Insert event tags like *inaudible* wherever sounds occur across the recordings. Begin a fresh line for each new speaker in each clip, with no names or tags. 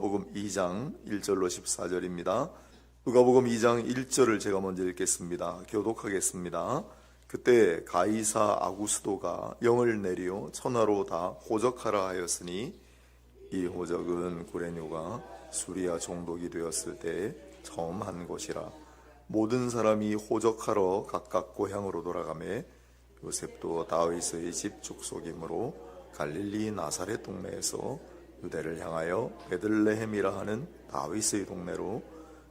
누가복음 2장 1절로 14절입니다. 누가복음 2장 1절을 제가 먼저 읽겠습니다. 교독하겠습니다. 그때 가이사 아구스도가 영을 내리어 천하로 다 호적하라 하였으니 이 호적은 구레뇨가 수리아 종독이 되었을 때 처음 한 것이라 모든 사람이 호적하러 각각 고향으로 돌아가매 요셉도 다윗의 집 족속이므로 갈릴리 나사렛 동네에서 유대를 향하여 베들레헴이라 하는 다윗의 동네로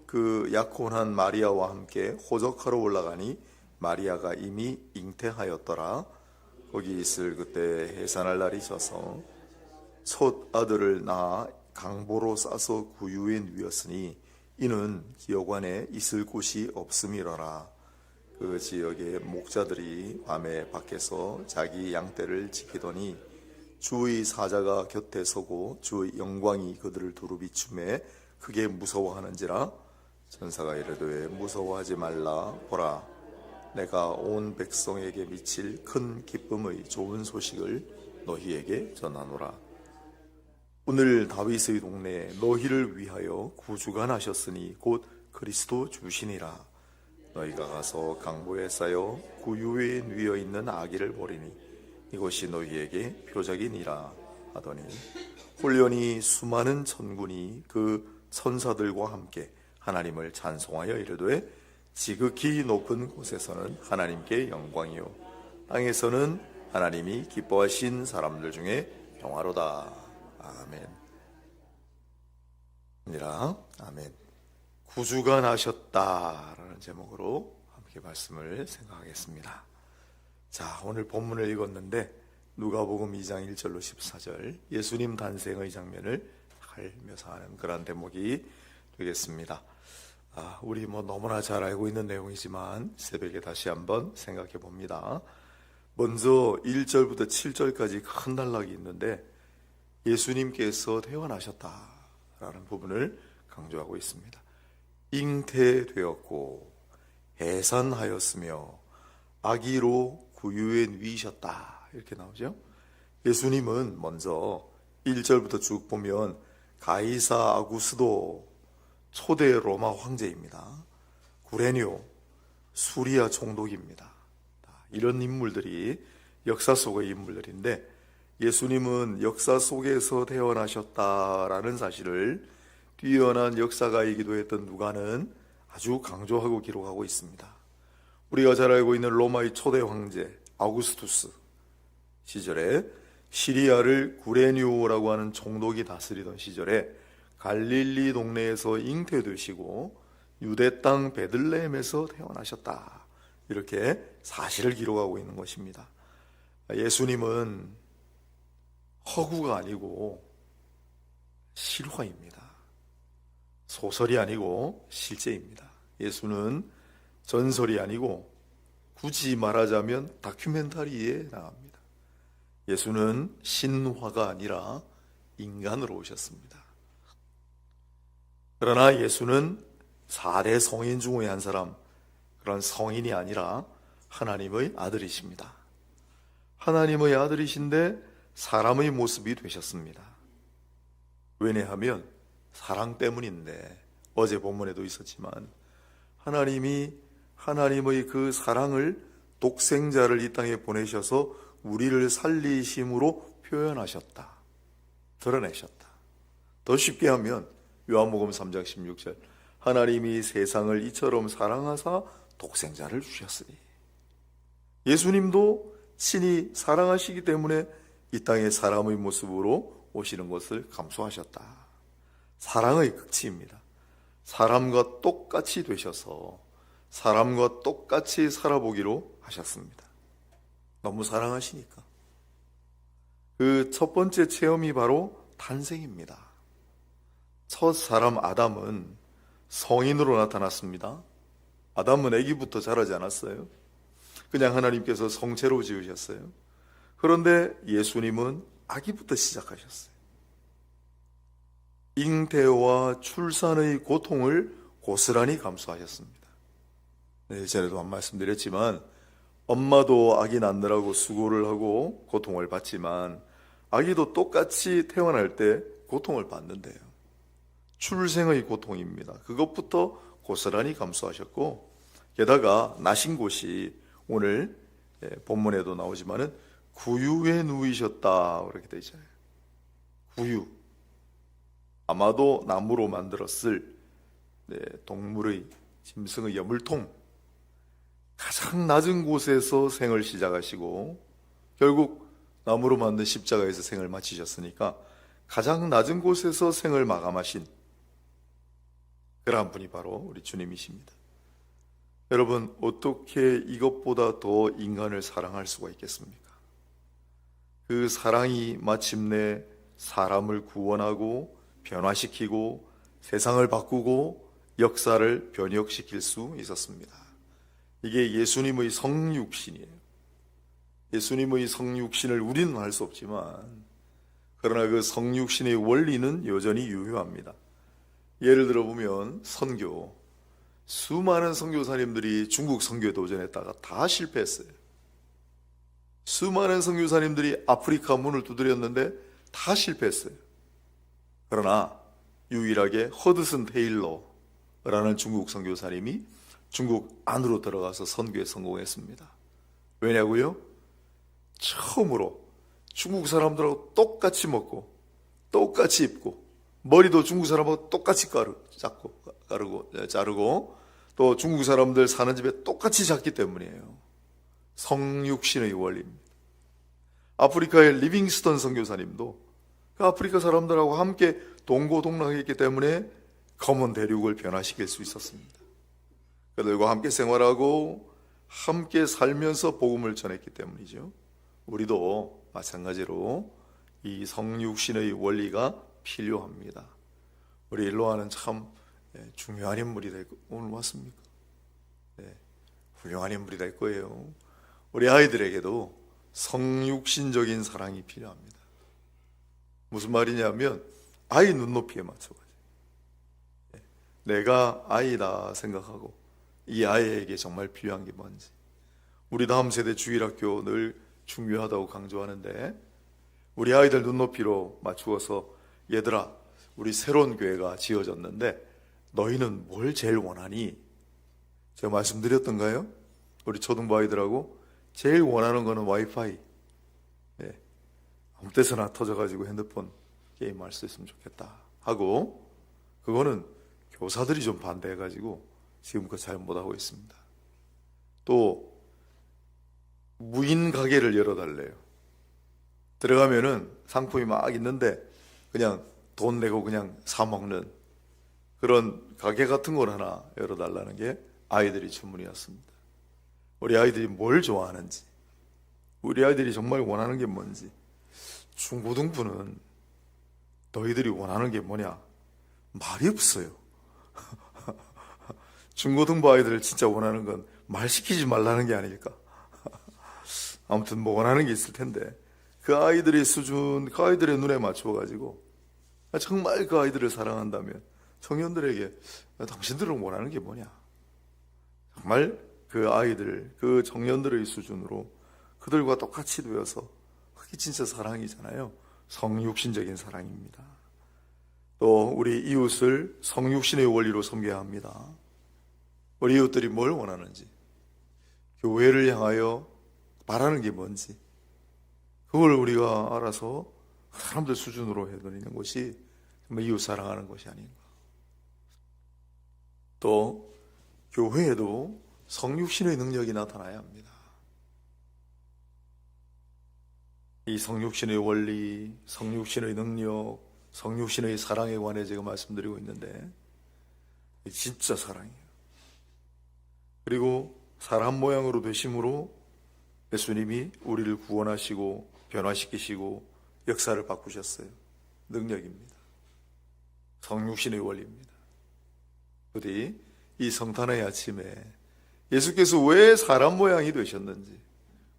그 약혼한 마리아와 함께 호적하러 올라가니 마리아가 이미 잉태하였더라. 거기 있을 그때 해산할 날이 있어서 첫 아들을 낳아 강보로 싸서 구유에 누였으니 이는 여관에 있을 곳이 없음이러라. 그 지역의 목자들이 밤에 밖에서 자기 양떼를 지키더니 주의 사자가 곁에 서고 주의 영광이 그들을 두루 비춤에 크게 무서워하는지라? 천사가 이르되 무서워하지 말라. 보라 내가 온 백성에게 미칠 큰 기쁨의 좋은 소식을 너희에게 전하노라. 오늘 다윗의 동네에 너희를 위하여 구주가 나셨으니 곧 그리스도 주시니라. 너희가 가서 강보에 쌓여 구유에 누여 있는 아기를 보리니 이것이 너희에게 표적이니라 하더니 홀련히 수많은 천군이 그 천사들과 함께 하나님을 찬송하여 이르되 지극히 높은 곳에서는 하나님께 영광이요 땅에서는 하나님이 기뻐하신 사람들 중에 평화로다. 아멘. 아니라 아멘. 구주가 나셨다라는 제목으로 함께 말씀을 생각하겠습니다. 자, 오늘 본문을 읽었는데 누가복음 2장 1절로 14절 예수님 탄생의 장면을 잘 묘사하는 그런 대목이 되겠습니다. 아, 우리 뭐 너무나 잘 알고 있는 내용이지만 새벽에 다시 한번 생각해 봅니다. 먼저 1절부터 7절까지 큰 단락이 있는데 예수님께서 태어나셨다라는 부분을 강조하고 있습니다. 잉태되었고 해산하였으며 아기로 구유에 누이셨다 이렇게 나오죠. 예수님은 먼저 1절부터 쭉 보면 가이사 아구스도 초대 로마 황제입니다. 구레뇨 수리아 총독입니다. 이런 인물들이 역사 속의 인물들인데 예수님은 역사 속에서 태어나셨다라는 사실을 뛰어난 역사가이기도 했던 누가는 아주 강조하고 기록하고 있습니다. 우리가 잘 알고 있는 로마의 초대 황제 아우구스투스 시절에 시리아를 구레뉴라고 하는 종독이 다스리던 시절에 갈릴리 동네에서 잉태되시고 유대 땅 베들레헴에서 태어나셨다. 이렇게 사실을 기록하고 있는 것입니다. 예수님은 허구가 아니고 실화입니다. 소설이 아니고 실제입니다. 예수는 전설이 아니고 굳이 말하자면 다큐멘터리에 나갑니다. 예수는 신화가 아니라 인간으로 오셨습니다. 그러나 예수는 4대 성인 중의 한 사람, 그런 성인이 아니라 하나님의 아들이십니다. 하나님의 아들이신데 사람의 모습이 되셨습니다. 왜냐하면 사랑 때문인데 어제 본문에도 있었지만 하나님이 하나님의 그 사랑을 독생자를 이 땅에 보내셔서 우리를 살리심으로 표현하셨다. 드러내셨다. 더 쉽게 하면 요한복음 3장 16절 하나님이 세상을 이처럼 사랑하사 독생자를 주셨으니 예수님도 신이 사랑하시기 때문에 이 땅에 사람의 모습으로 오시는 것을 감수하셨다. 사랑의 극치입니다. 사람과 똑같이 되셔서 사람과 똑같이 살아보기로 하셨습니다. 너무 사랑하시니까. 그 첫 번째 체험이 바로 탄생입니다. 첫 사람 아담은 성인으로 나타났습니다. 아담은 아기부터 자라지 않았어요. 그냥 하나님께서 성체로 지으셨어요. 그런데 예수님은 아기부터 시작하셨어요. 잉태와 출산의 고통을 고스란히 감수하셨습니다. 네, 전에도 한 말씀드렸지만 엄마도 아기 낳느라고 수고를 하고 고통을 받지만 아기도 똑같이 태어날 때 고통을 받는데요. 출생의 고통입니다. 그것부터 고스란히 감수하셨고 게다가 나신 곳이 오늘 예, 본문에도 나오지만은 구유에 누이셨다 그렇게 되어 있잖아요. 구유 아마도 나무로 만들었을 네, 동물의 짐승의 여물통 가장 낮은 곳에서 생을 시작하시고 결국 나무로 만든 십자가에서 생을 마치셨으니까 가장 낮은 곳에서 생을 마감하신 그러한 분이 바로 우리 주님이십니다. 여러분 어떻게 이것보다 더 인간을 사랑할 수가 있겠습니까? 그 사랑이 마침내 사람을 구원하고 변화시키고 세상을 바꾸고 역사를 변혁시킬 수 있었습니다. 이게 예수님의 성육신이에요. 예수님의 성육신을 우리는 할 수 없지만 그러나 그 성육신의 원리는 여전히 유효합니다. 예를 들어 보면 선교 수많은 선교사님들이 중국 선교에 도전했다가 다 실패했어요. 수많은 선교사님들이 아프리카 문을 두드렸는데 다 실패했어요. 그러나 유일하게 허드슨 테일러라는 중국 선교사님이 중국 안으로 들어가서 선교에 성공했습니다. 왜냐고요? 처음으로 중국 사람들하고 똑같이 먹고 똑같이 입고 머리도 중국 사람하고 똑같이 가르, 잡고 가르고 자르고 또 중국 사람들 사는 집에 똑같이 잤기 때문이에요. 성육신의 원리입니다. 아프리카의 리빙스턴 선교사님도 그 아프리카 사람들하고 함께 동고동락했기 때문에 검은 대륙을 변화시킬 수 있었습니다. 그들과 함께 생활하고 함께 살면서 복음을 전했기 때문이죠. 우리도 마찬가지로 이 성육신의 원리가 필요합니다. 우리 일로하는 참 예, 중요한 인물이 될 거, 오늘 왔습니까? 네, 훌륭한 인물이 될 거예요. 우리 아이들에게도 성육신적인 사랑이 필요합니다. 무슨 말이냐면 아이 눈높이에 맞춰가지고 예, 내가 아이다 생각하고 이 아이에게 정말 필요한 게 뭔지 우리 다음 세대 주일학교 늘 중요하다고 강조하는데 우리 아이들 눈높이로 맞추어서 얘들아 우리 새로운 교회가 지어졌는데 너희는 뭘 제일 원하니? 제가 말씀드렸던가요? 우리 초등부 아이들하고 제일 원하는 거는 와이파이. 예. 아무 때서나 터져가지고 핸드폰 게임할 수 있으면 좋겠다 하고 그거는 교사들이 좀 반대해가지고 지금껏 잘 못하고 있습니다. 또 무인 가게를 열어달래요. 들어가면은 상품이 막 있는데 그냥 돈 내고 그냥 사 먹는 그런 가게 같은 걸 하나 열어달라는 게 아이들이 주문이었습니다. 우리 아이들이 뭘 좋아하는지, 우리 아이들이 정말 원하는 게 뭔지, 중고등부는 너희들이 원하는 게 뭐냐? 말이 없어요. 중고등부 아이들 진짜 원하는 건 말 시키지 말라는 게 아닐까? *laughs* 아무튼 뭐 원하는 게 있을 텐데 그 아이들의 수준, 그 아이들의 눈에 맞춰가지고 정말 그 아이들을 사랑한다면 청년들에게 당신들은 원하는 게 뭐냐? 정말 그 아이들, 그 청년들의 수준으로 그들과 똑같이 되어서 그게 진짜 사랑이잖아요. 성육신적인 사랑입니다. 또 우리 이웃을 성육신의 원리로 섬겨야 합니다. 우리 이웃들이 뭘 원하는지, 교회를 향하여 바라는 게 뭔지, 그걸 우리가 알아서 사람들 수준으로 해드리는 것이 정말 이웃 사랑하는 것이 아닌가. 또 교회에도 성육신의 능력이 나타나야 합니다. 이 성육신의 원리, 성육신의 능력, 성육신의 사랑에 관해 제가 말씀드리고 있는데 진짜 사랑이에요. 그리고 사람 모양으로 되심으로 예수님이 우리를 구원하시고 변화시키시고 역사를 바꾸셨어요. 능력입니다. 성육신의 원리입니다. 부디 이 성탄의 아침에 예수께서 왜 사람 모양이 되셨는지,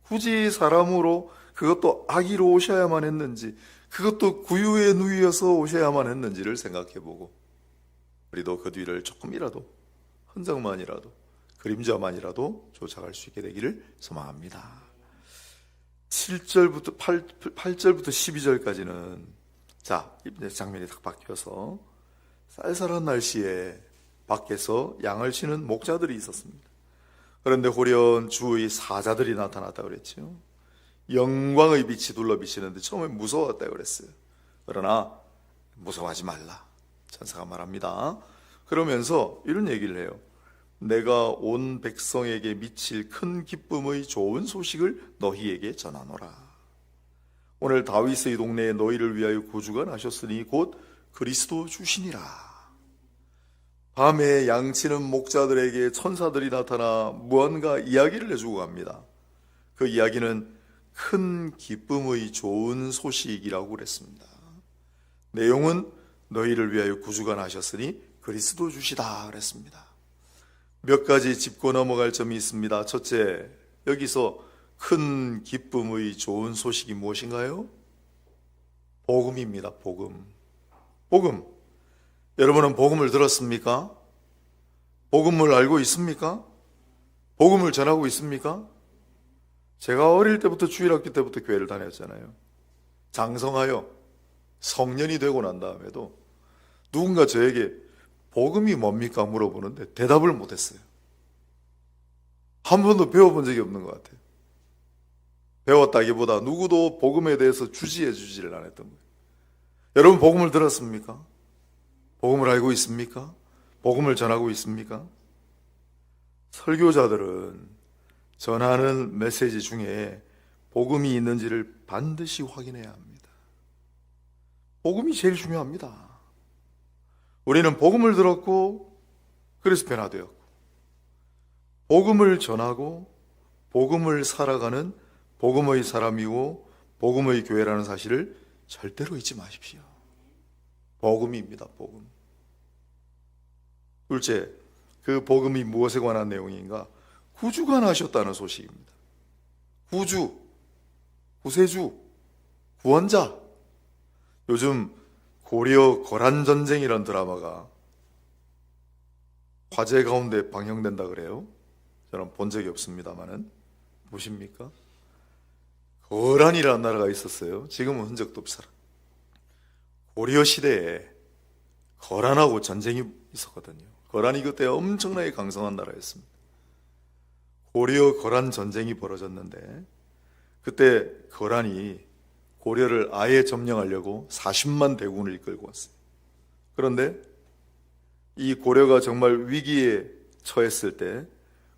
굳이 사람으로 그것도 아기로 오셔야만 했는지, 그것도 구유에 누이어서 오셔야만 했는지를 생각해보고, 우리도 그 뒤를 조금이라도, 흔적만이라도, 그림자만이라도 쫓아갈 수 있게 되기를 소망합니다. 7절부터 8, 8절부터 12절까지는 자, 장면이 딱 바뀌어서 쌀쌀한 날씨에 밖에서 양을 치는 목자들이 있었습니다. 그런데 호련 주의 사자들이 나타났다 그랬죠. 영광의 빛이 둘러 비치는데 처음에 무서웠다 그랬어요. 그러나 무서워하지 말라. 천사가 말합니다. 그러면서 이런 얘기를 해요. 내가 온 백성에게 미칠 큰 기쁨의 좋은 소식을 너희에게 전하노라. 오늘 다윗의 동네에 너희를 위하여 구주가 나셨으니 곧 그리스도 주시니라. 밤에 양치는 목자들에게 천사들이 나타나 무언가 이야기를 해주고 갑니다. 그 이야기는 큰 기쁨의 좋은 소식이라고 그랬습니다. 내용은 너희를 위하여 구주가 나셨으니 그리스도 주시다 그랬습니다. 몇 가지 짚고 넘어갈 점이 있습니다. 첫째, 여기서 큰 기쁨의 좋은 소식이 무엇인가요? 복음입니다. 복음. 복음. 여러분은 복음을 들었습니까? 복음을 알고 있습니까? 복음을 전하고 있습니까? 제가 어릴 때부터 주일학교 때부터 교회를 다녔잖아요. 장성하여 성년이 되고 난 다음에도 누군가 저에게 복음이 뭡니까 물어보는데 대답을 못했어요. 한 번도 배워본 적이 없는 것 같아요. 배웠다기보다 누구도 복음에 대해서 주지해 주지를 안 했던 거예요. 여러분 복음을 들었습니까? 복음을 알고 있습니까? 복음을 전하고 있습니까? 설교자들은 전하는 메시지 중에 복음이 있는지를 반드시 확인해야 합니다. 복음이 제일 중요합니다. 우리는 복음을 들었고 그래서 변화되었고 복음을 전하고 복음을 살아가는 복음의 사람이고 복음의 교회라는 사실을 절대로 잊지 마십시오. 복음입니다. 복음. 둘째, 그 복음이 무엇에 관한 내용인가? 구주가 나셨다는 소식입니다. 구주, 구세주, 구원자. 요즘 고려 거란 전쟁이라는 드라마가 화제 가운데 방영된다 그래요. 저는 본 적이 없습니다만은 보십니까? 거란이라는 나라가 있었어요. 지금은 흔적도 없어라. 고려 시대에 거란하고 전쟁이 있었거든요. 거란이 그때 엄청나게 강성한 나라였습니다. 고려 거란 전쟁이 벌어졌는데 그때 거란이 고려를 아예 점령하려고 40만 대군을 이끌고 왔어요. 그런데 이 고려가 정말 위기에 처했을 때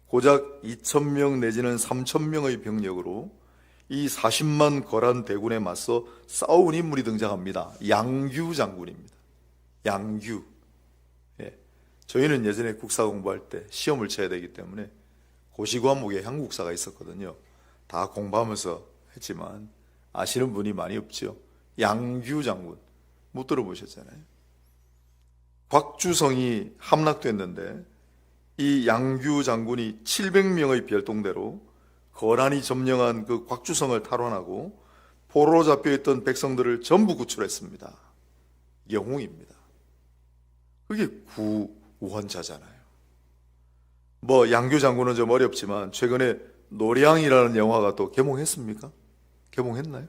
고작 2천명 내지는 3천명의 병력으로 이 40만 거란 대군에 맞서 싸운 인물이 등장합니다. 양규 장군입니다. 양규. 예. 저희는 예전에 국사 공부할 때 시험을 쳐야 되기 때문에 고시 과목에 한국사가 있었거든요. 다 공부하면서 했지만 아시는 분이 많이 없죠. 양규 장군 못 들어보셨잖아요. 곽주성이 함락됐는데 이 양규 장군이 700명의 별동대로 거란이 점령한 그 곽주성을 탈환하고 포로로 잡혀있던 백성들을 전부 구출했습니다. 영웅입니다. 그게 구원자잖아요. 뭐 양규 장군은 좀 어렵지만 최근에 노량이라는 영화가 또 개봉했습니까? 개봉했나요?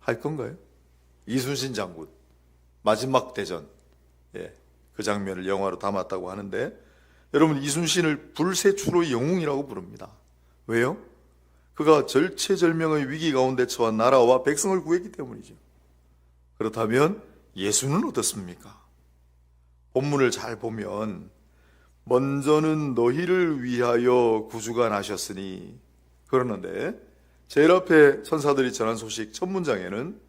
할 건가요? 이순신 장군 마지막 대전 예, 그 장면을 영화로 담았다고 하는데 여러분 이순신을 불세추로의 영웅이라고 부릅니다. 왜요? 그가 절체절명의 위기 가운데 처한 나라와 백성을 구했기 때문이죠. 그렇다면 예수는 어떻습니까? 본문을 잘 보면 먼저는 너희를 위하여 구주가 나셨으니 그러는데 제일 앞에 천사들이 전한 소식 첫 문장에는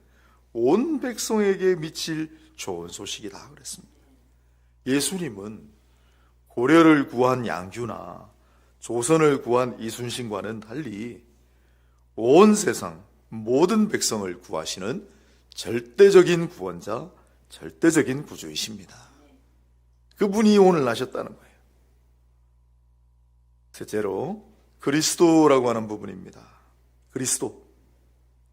온 백성에게 미칠 좋은 소식이다 그랬습니다. 예수님은 고려를 구한 양규나 조선을 구한 이순신과는 달리 온 세상 모든 백성을 구하시는 절대적인 구원자, 절대적인 구주이십니다. 그분이 오늘 나셨다는 거예요. 셋째로 그리스도라고 하는 부분입니다. 그리스도.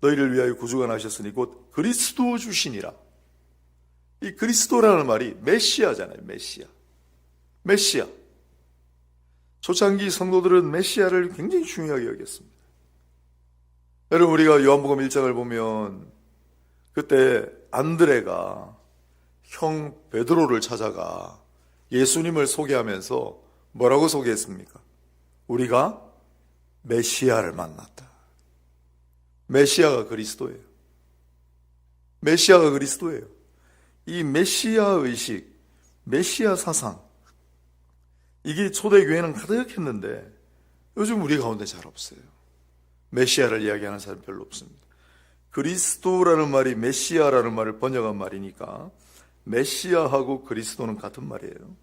너희를 위하여 구주가 나셨으니 곧 그리스도 주시니라. 이 그리스도라는 말이 메시아잖아요. 메시아. 메시아. 초창기 성도들은 메시아를 굉장히 중요하게 여겼습니다. 여러분 우리가 요한복음 1장을 보면 그때 안드레가 형 베드로를 찾아가 예수님을 소개하면서 뭐라고 소개했습니까? 우리가 메시아를 만났다. 메시아가 그리스도예요. 메시아가 그리스도예요. 이 메시아 의식, 메시아 사상, 이게 초대교회는 가득했는데 요즘 우리 가운데 잘 없어요. 메시아를 이야기하는 사람 별로 없습니다. 그리스도라는 말이 메시아라는 말을 번역한 말이니까 메시아하고 그리스도는 같은 말이에요.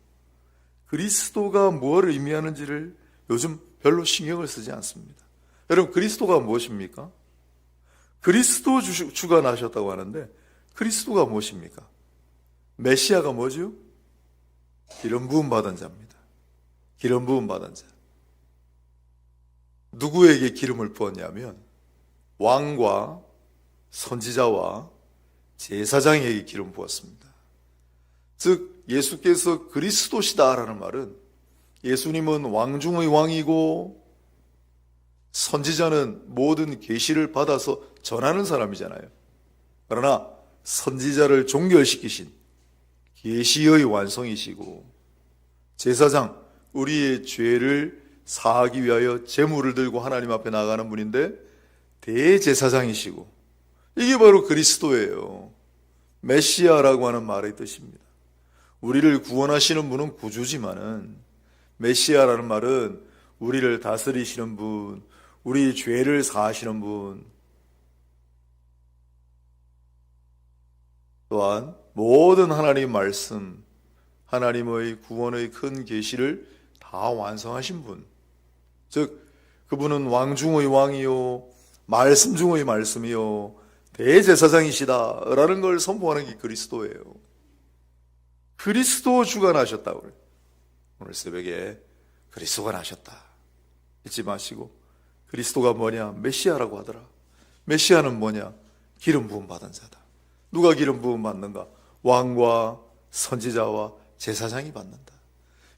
그리스도가 뭘 의미하는지를 요즘 별로 신경을 쓰지 않습니다. 여러분, 그리스도가 무엇입니까? 그리스도 주, 주가 나셨다고 하는데 그리스도가 무엇입니까? 메시아가 뭐죠? 기름 부음 받은 자입니다. 기름 부음 받은 자. 누구에게 기름을 부었냐면 왕과 선지자와 제사장에게 기름 부었습니다. 즉 예수께서 그리스도시다라는 말은 예수님은 왕 중의 왕이고 선지자는 모든 계시를 받아서 전하는 사람이잖아요. 그러나 선지자를 종결시키신 계시의 완성이시고 제사장 우리의 죄를 사하기 위하여 제물을 들고 하나님 앞에 나가는 분인데 대제사장이시고 이게 바로 그리스도예요. 메시아라고 하는 말의 뜻입니다. 우리를 구원하시는 분은 구주지만은 메시아라는 말은 우리를 다스리시는 분, 우리 죄를 사하시는 분, 또한 모든 하나님 말씀, 하나님의 구원의 큰 계시를 다 완성하신 분. 즉 그분은 왕 중의 왕이요 말씀 중의 말씀이요 대제사장이시다라는 걸 선포하는 게 그리스도예요. 그리스도 나셨다고 그래요. 오늘 새벽에 그리스도가 나셨다. 잊지 마시고 그리스도가 뭐냐? 메시아라고 하더라. 메시아는 뭐냐? 기름 부음 받은 자다. 누가 기름 부음 받는가? 왕과 선지자와 제사장이 받는다.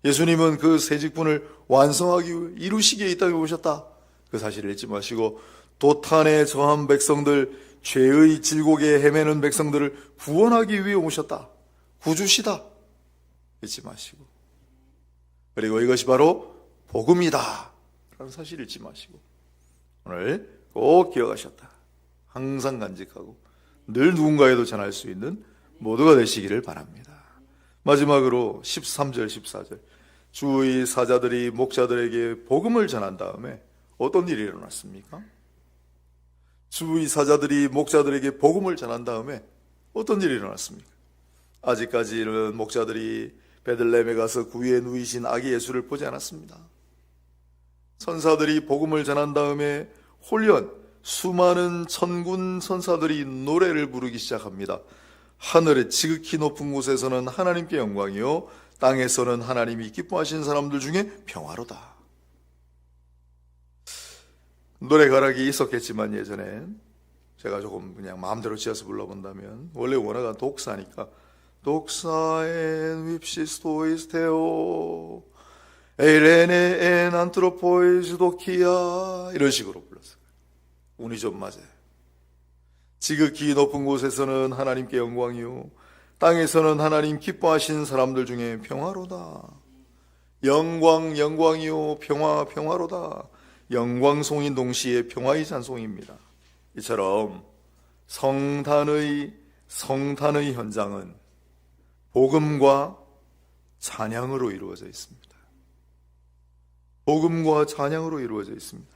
예수님은 그새 직분을 완성하기 위해 이루시기에 이 땅에 오셨다. 그 사실을 잊지 마시고 도탄에 저한 백성들 죄의 질곡에 헤매는 백성들을 구원하기 위해 오셨다. 구주시다. 잊지 마시고 그리고 이것이 바로 복음이다. 라는 사실을 잊지 마시고 오늘 꼭 기억하셨다. 항상 간직하고 늘 누군가에도 전할 수 있는 모두가 되시기를 바랍니다. 마지막으로 13절, 14절. 주의 사자들이 목자들에게 복음을 전한 다음에 어떤 일이 일어났습니까? 주의 사자들이 목자들에게 복음을 전한 다음에 어떤 일이 일어났습니까? 아직까지는 목자들이 베들레헴에 가서 구위에 누이신 아기 예수를 보지 않았습니다. 선사들이 복음을 전한 다음에 홀연 수많은 천군 선사들이 노래를 부르기 시작합니다. 하늘의 지극히 높은 곳에서는 하나님께 영광이요 땅에서는 하나님이 기뻐하신 사람들 중에 평화로다. 노래 가락이 있었겠지만 예전에 제가 조금 그냥 마음대로 지어서 불러본다면 원래 원어가 독사니까 독사엔 윕시스토이스테오 에레네 엔 안트로포이즈도키아 이런 식으로 불렀어요. 운이 좀 맞아요. 지극히 높은 곳에서는 하나님께 영광이요 땅에서는 하나님 기뻐하신 사람들 중에 평화로다. 영광 영광이요 평화 평화로다. 영광송인 동시에 평화의 찬송입니다. 이처럼 성탄의 성탄의 현장은 복음과 찬양으로 이루어져 있습니다. 복음과 찬양으로 이루어져 있습니다.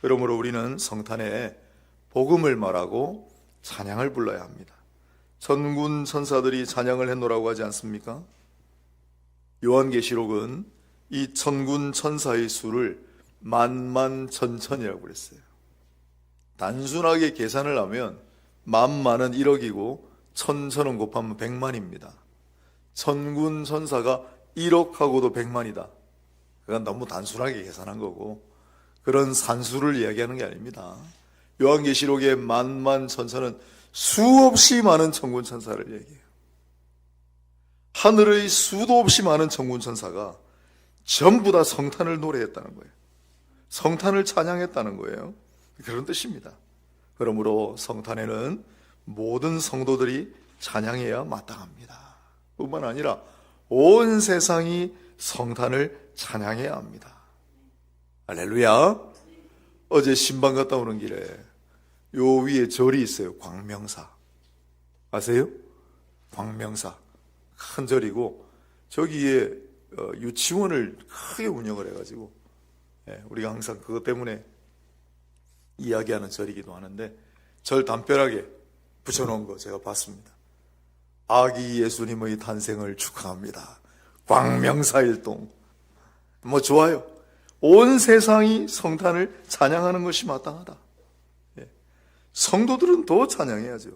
그러므로 우리는 성탄에 복음을 말하고 찬양을 불러야 합니다. 천군 천사들이 찬양을 했노라고 하지 않습니까? 요한계시록은 이 천군 천사의 수를 만만천천이라고 그랬어요. 단순하게 계산을 하면 만만은 1억이고 천천은 곱하면 100만입니다. 천군 천사가 1억하고도 100만이다. 그건 너무 단순하게 계산한 거고 그런 산수를 이야기하는 게 아닙니다. 요한계시록의 만만 천사는 수없이 많은 천군 천사를 얘기해요. 하늘의 수도 없이 많은 천군 천사가 전부 다 성탄을 노래했다는 거예요. 성탄을 찬양했다는 거예요. 그런 뜻입니다. 그러므로 성탄에는 모든 성도들이 찬양해야 마땅합니다. 뿐만 아니라 온 세상이 성탄을 찬양해야 합니다. 할렐루야. 어제 신방 갔다 오는 길에 요 위에 절이 있어요. 광명사. 아세요? 광명사. 큰 절이고 저기에 어, 유치원을 크게 운영을 해가지고 예, 우리가 항상 그것 때문에 이야기하는 절이기도 하는데 절 담벼락에 붙여놓은 거 제가 봤습니다. 아기 예수님의 탄생을 축하합니다. 광명사일동. 뭐 좋아요. 온 세상이 성탄을 찬양하는 것이 마땅하다. 예. 성도들은 더 찬양해야죠.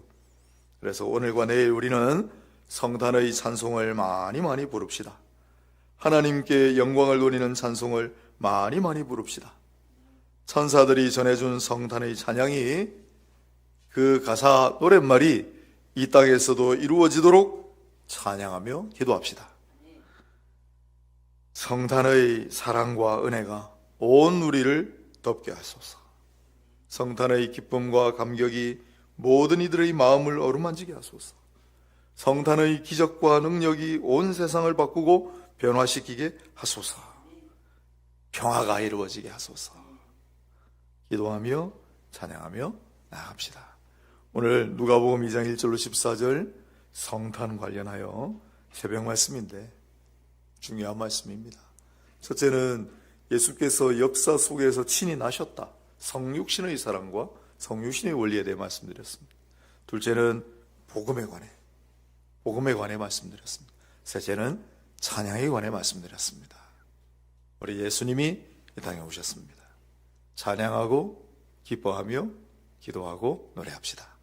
그래서 오늘과 내일 우리는 성탄의 찬송을 많이 많이 부릅시다. 하나님께 영광을 돌리는 찬송을 많이 많이 부릅시다. 천사들이 전해준 성탄의 찬양이 그 가사 노랫말이 이 땅에서도 이루어지도록 찬양하며 기도합시다. 성탄의 사랑과 은혜가 온 우리를 덮게 하소서. 성탄의 기쁨과 감격이 모든 이들의 마음을 어루만지게 하소서. 성탄의 기적과 능력이 온 세상을 바꾸고 변화시키게 하소서. 평화가 이루어지게 하소서. 기도하며 찬양하며 나갑시다. 오늘 누가복음 2장 1절로 14절 성탄 관련하여 새벽 말씀인데 중요한 말씀입니다. 첫째는 예수께서 역사 속에서 친히 나셨다. 성육신의 사랑과 성육신의 원리에 대해 말씀드렸습니다. 둘째는 복음에 관해 복음에 관해 말씀드렸습니다. 셋째는 찬양에 관해 말씀드렸습니다. 우리 예수님이 이 땅에 오셨습니다. 찬양하고 기뻐하며 기도하고 노래합시다.